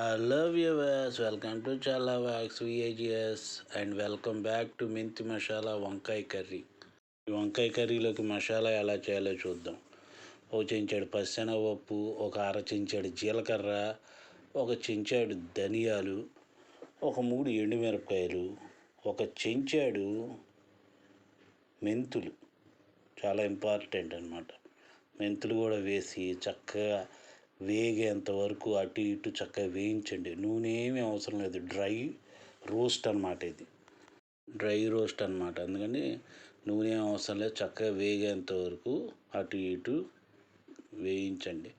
I love you guys. Welcome to wax Wax VAGS and welcome back to మెంతి మసాలా వంకాయ curry ఈ వంకాయ కర్రీలోకి మసాలా ఎలా చేయాలో చూద్దాం. ఓ చెంచాడు పప్పు ఒక అర చెంచాడు జీలకర్ర ఒక చెంచాడు ధనియాలు ఒక మూడు ఎండుమిరపకాయలు ఒక చెంచాడు మెంతులు. చాలా ఇంపార్టెంట్ అన్నమాట. మెంతులు కూడా వేసి చక్కగా వేగేంత వరకు అటు ఇటు చక్కగా వేయించండి. నూనె ఏమీ అవసరం లేదు. డ్రై రోస్ట్ అన్నమాట ఇది. డ్రై రోస్ట్ అన్నమాట. అందుకని నూనె ఏం అవసరం లేదు. చక్కగా వేగేంత వరకు అటు ఇటు వేయించండి.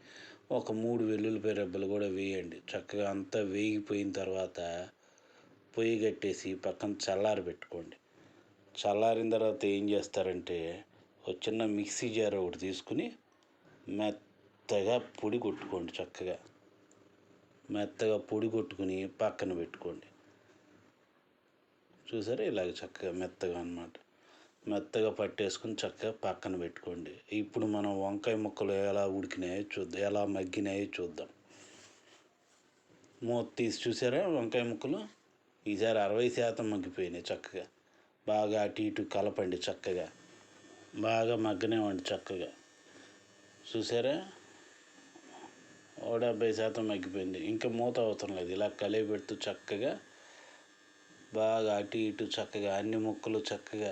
ఒక మూడు వెల్లుల్లిపాయ రెబ్బలు కూడా వేయండి. చక్కగా అంతా వేగిపోయిన తర్వాత పొయ్యి కట్టేసి పక్కన చల్లారి పెట్టుకోండి. చల్లారిన తర్వాత ఏం చేస్తారంటే ఒక చిన్న మిక్సీ జార్ ఒకటి తీసుకుని మెత్తగా పొడి కొట్టుకోండి చక్కగా. మెత్తగా పొడి కొట్టుకుని పక్కన పెట్టుకోండి. చూసారా? ఇలాగ చక్కగా మెత్తగా అన్నమాట. మెత్తగా పట్టేసుకుని చక్కగా పక్కన పెట్టుకోండి. ఇప్పుడు మనం వంకాయ ముక్కలు ఎలా ఉడికినాయో చూద్దాం. ఎలా మగ్గినాయో చూద్దాం. మూత తీసి చూసారా వంకాయ ముక్కలు? ఈసారి అరవై శాతం మగ్గిపోయినాయి చక్కగా. బాగా అటు ఇటు కలపండి చక్కగా. బాగా మగ్గనివ్వండి చక్కగా. చూసారా? ఓ డెబ్బై శాతం మగ్గిపోయింది ఇంకా మూత అవసరం లేదు. ఇలా కలిగి పెడుతూ చక్కగా బాగా అటు ఇటు చక్కగా అన్ని ముక్కలు చక్కగా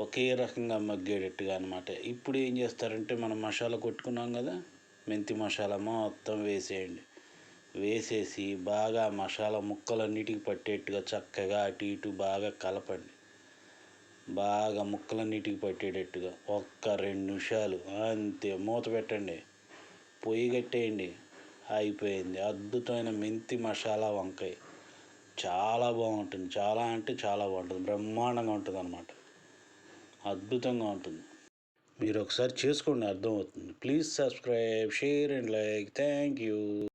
ఒకే రకంగా మగ్గేటట్టుగా అనమాట ఇప్పుడు ఏం చేస్తారంటే మనం మసాలా కొట్టుకున్నాం కదా మెంతి మసాలా మొత్తం వేసేయండి. వేసేసి బాగా మసాలా ముక్కలన్నిటికి పట్టేట్టుగా చక్కగా అటు ఇటు బాగా కలపండి. బాగా ముక్కలన్నిటికి పట్టేటట్టుగా ఒక్క రెండు నిమిషాలు అంతే మూత పెట్టండి. పొయ్యి కట్టేయండి. అయిపోయింది అద్భుతమైన మెంతి మసాలా వంకాయ. చాలా బాగుంటుంది. చాలా అంటే చాలా బాగుంటుంది. బ్రహ్మాండంగా ఉంటుంది అనమాట అద్భుతంగా ఉంటుంది. మీరు ఒకసారి చేసుకోండి అర్థమవుతుంది. Please subscribe share and like. Thank you.